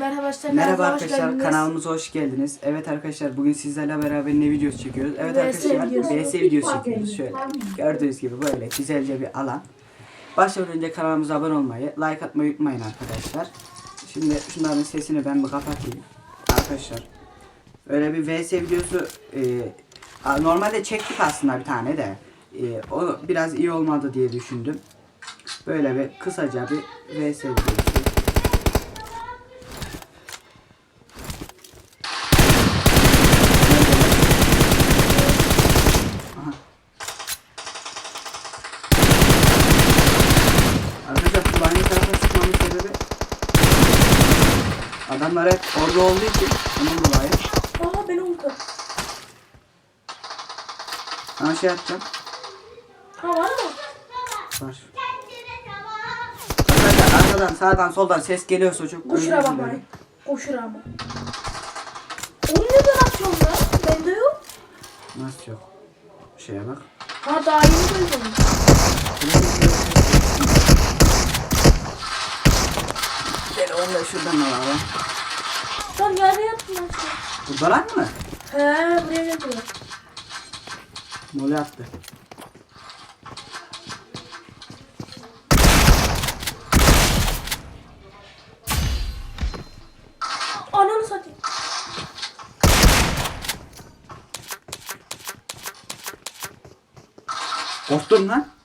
Merhaba arkadaşlar. Merhaba arkadaşlar kanalımıza hoş geldiniz. Evet arkadaşlar bugün sizlerle beraber ne videosu çekiyoruz? Evet VS arkadaşlar videosu. VS videosu çekiyoruz. Şöyle gördüğünüz gibi böyle güzelce bir alan. Başlamadan önce kanalımıza abone olmayı, like atmayı unutmayın arkadaşlar. Şimdi şunların sesini ben bir kapatayım. Arkadaşlar öyle bir VS videosu e, normalde çektik aslında bir tane de. E, o biraz iyi olmadı diye düşündüm. Böyle bir kısaca bir VS videosu. Adamlar hep orada olduğu için onun dolayı Aa beni vurdu. Sana şey yapacağım Ha var mı? Var Arkadaşlar arkadan sağdan soldan ses geliyorsa çok Koşura bakmayın. dilerim Koşura ama. Onu neden atıyorsun lan? Bende yok. Nasıl yok Şeye bak Ha daha yeni duydum. Da şuradan alalım yattım ben şu. Buradalar mı? He buraya geldiler. Mole attı Ananı satayım. Korktun lan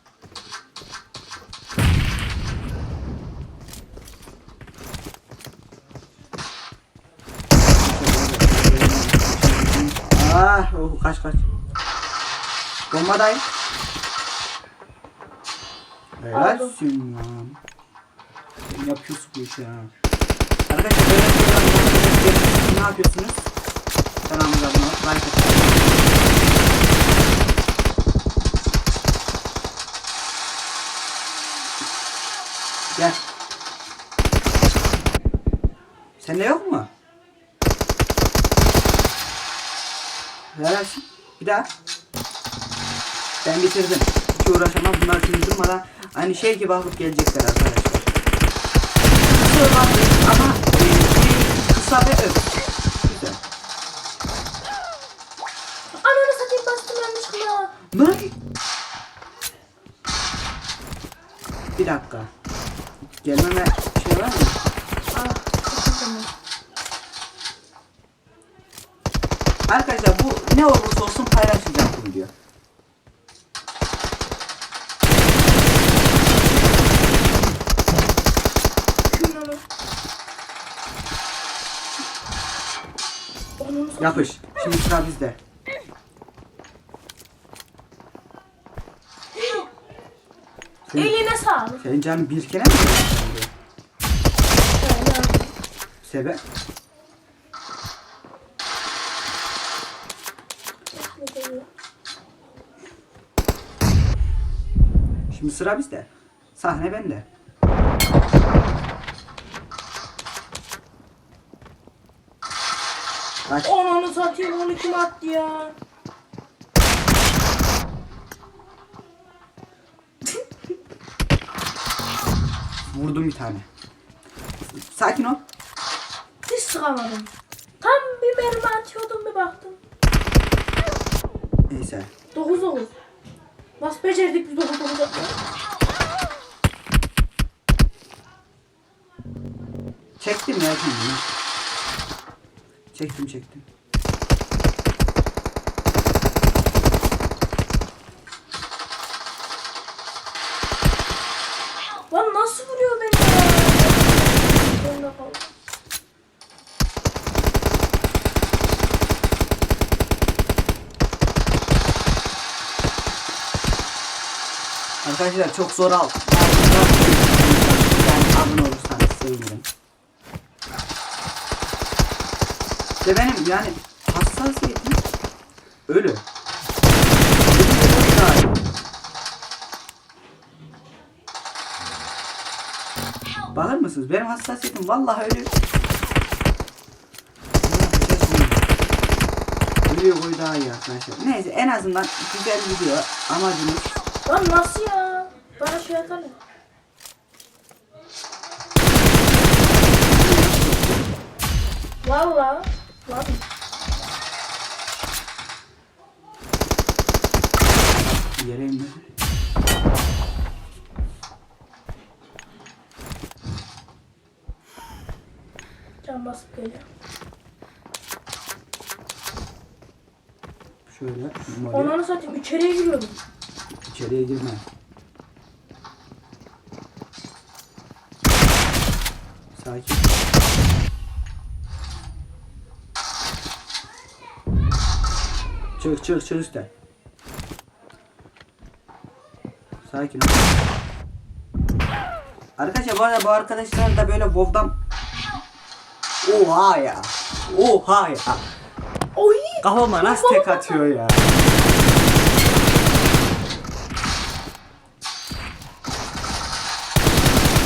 kaç kaç. Bombadayım. Helalsin lan. Sen yapıyorsun bu işi ha. Arkadaşlar böyle videolar ne yapıyorsunuz? Kanalımıza abone like atın. Gel. Sende yok mu? Helalsin. Bir daha. Ben bitirdim. Hiç uğraşamam. Bunlar durmadan aynı şey gibi alıp gelecekler arkadaşlar. Olabilir ama e, bir kısa ve öz. Güzel. Ananı satayım bastım yanlışlıkla. Ne? Bir dakika. Gelmeme şey var mı? Ah Arkadaşlar bu ne olursa olsun paylaşacağım bu video. Yapış. Şimdi sıra bizde. Senin, Eline sağlık. senin canın bir kere mi. Sebep? Şimdi sıra bizde. Sahne bende. Kaç. Ananı satayım onu kim attı ya? Vurdum bir tane. Sakin ol. Hiç sıkamadım. Tam bir mermi atıyordum bir baktım. Neyse. 9 9. Nasıl becerdik biz 9 9 atmayı? Çektim ya kendimi. Çektim çektim. Lan nasıl vuruyor beni ya? Zorunda kaldım. Arkadaşlar çok zor al. Yani abone olursanız sevinirim. Ve benim yani hassasiyetim ölü. Bakar mısınız? Benim hassasiyetim vallahi ölü. Ölüyor koy daha iyi arkadaşlar. Neyse en azından güzel video amacımız Lan nasıl ya? Bana şey atalım. Valla. Lan. Yere indir. Can basıp geliyor. Şöyle Onları satayım içeriye giriyordum. içeriye girme. Sakin. Çık çık çık üstte. Sakin ol. Arkadaşlar bu arada bu arkadaşlar da böyle WoW'dan Oha ya. Oha ya. Oy! Kafama nasıl tek atıyor ya.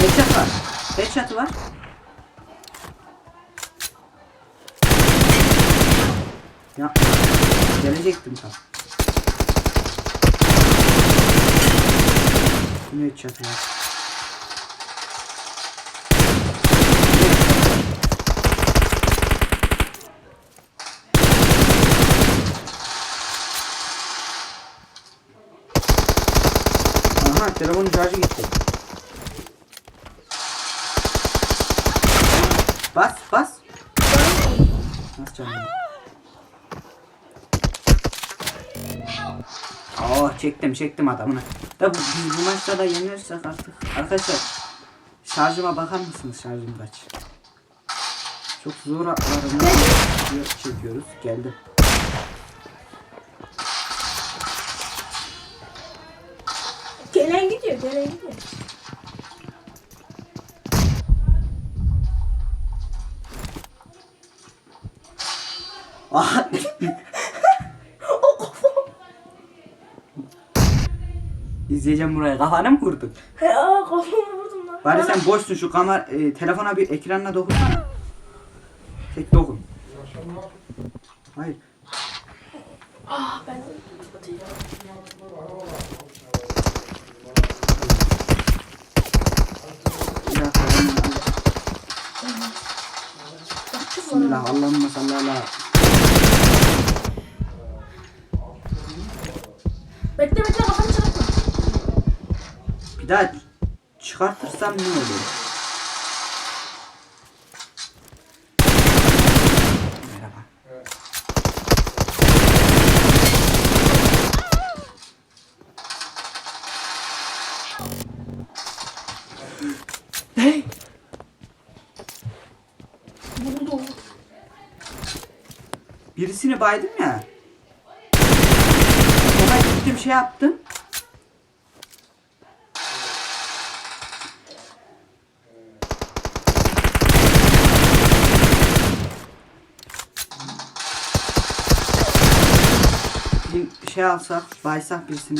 Headshot var. Headshot var. Ya gelecektim tam. Ne headshot ya. Aha telefonun şarjı gitti. Bas bas. Nasıl canım? Oh çektim çektim adamını. Da bu, biz bu maçta da yenilirsek artık. Arkadaşlar şarjıma bakar mısınız şarjım kaç? Çok zor atlarını çekiyoruz. Geldim. Gelen gidiyor, gelen gidiyor. Ah O kafam. İzleyeceğim buraya. Kafana mı vurdun? He aa kafamı vurdum lan. Bari sen boşsun şu kamera e, telefona bir ekranına dokunsana. Tek dokun. Hayır. Ah ben. Bir dakika, ben- Bismillah. Allahümme salli ala. Daha çıkartırsam ne olur? Merhaba. Hey! Vurdu. Birisini baydım ya. Ona gittim şey yaptım. Bir şey alsak, baysak birisini.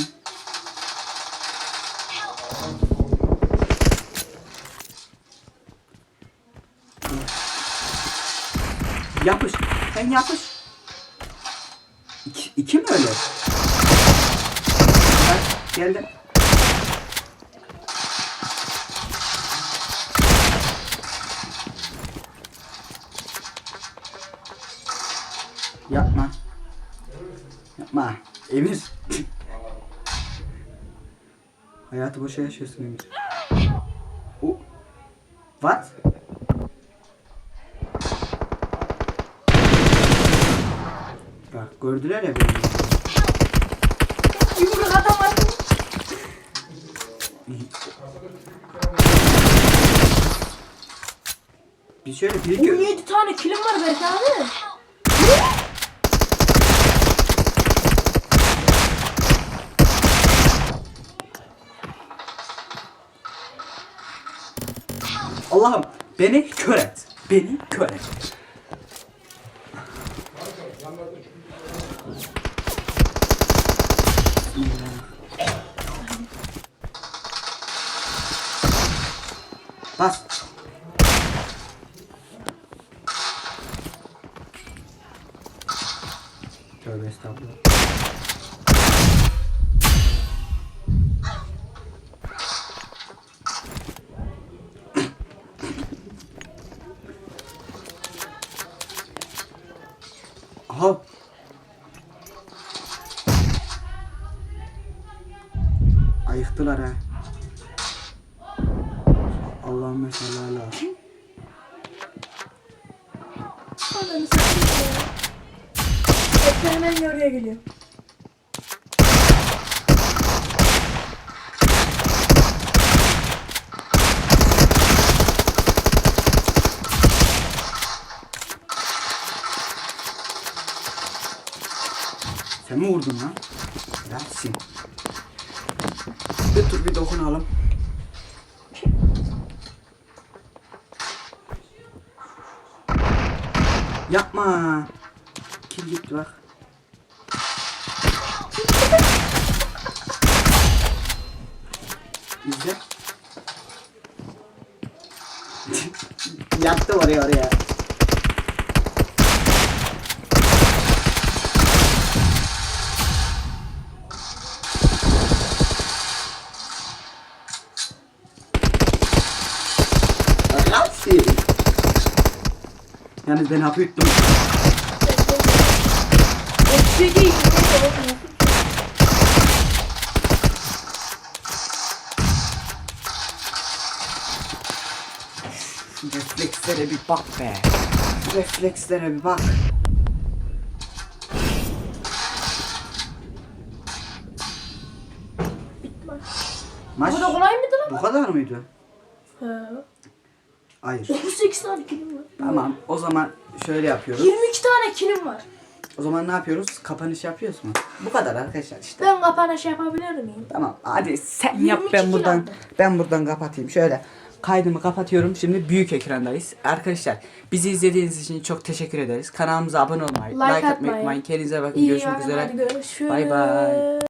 Yapış. Sen yapış. İki, iki mi öyle? Bak, geldim. Yapma. Yapma. Emir. Hayatı boşa yaşıyorsun Emir. O. What? Bak gördüler ya beni. Yumruk var. Bir şöyle bir iki... 17 tane kilim var belki abi. Allah'ım beni kör et. Beni kör et. Bas. Ananı satayım ya. Bekle hemen oraya geliyor. Sen mi vurdun lan? Yasin. Bir dur bir dokunalım. Yapma. Kil gitti bak. İzle. Yattı oraya oraya. Yalnız ben hapı yuttum. Şu reflekslere bir bak be. Şu reflekslere bir bak. Maç. Bu da kolay mıydı lan? bu kadar mıydı? He. Hayır. 38 tane kilim var. Tamam o zaman şöyle yapıyoruz. 22 tane kilim var. O zaman ne yapıyoruz? Kapanış yapıyoruz mu? Bu kadar arkadaşlar işte. Ben kapanış yapabilir miyim? Tamam hadi sen 22 yap ben buradan aldım. ben buradan kapatayım. Şöyle kaydımı kapatıyorum. Şimdi büyük ekrandayız. Arkadaşlar bizi izlediğiniz için çok teşekkür ederiz. Kanalımıza abone olmayı, Like atmayı atmayı. unutmayın. Kendinize bakın. İyi Görüşmek yani, üzere. hadi görüşürüz. Bay bay.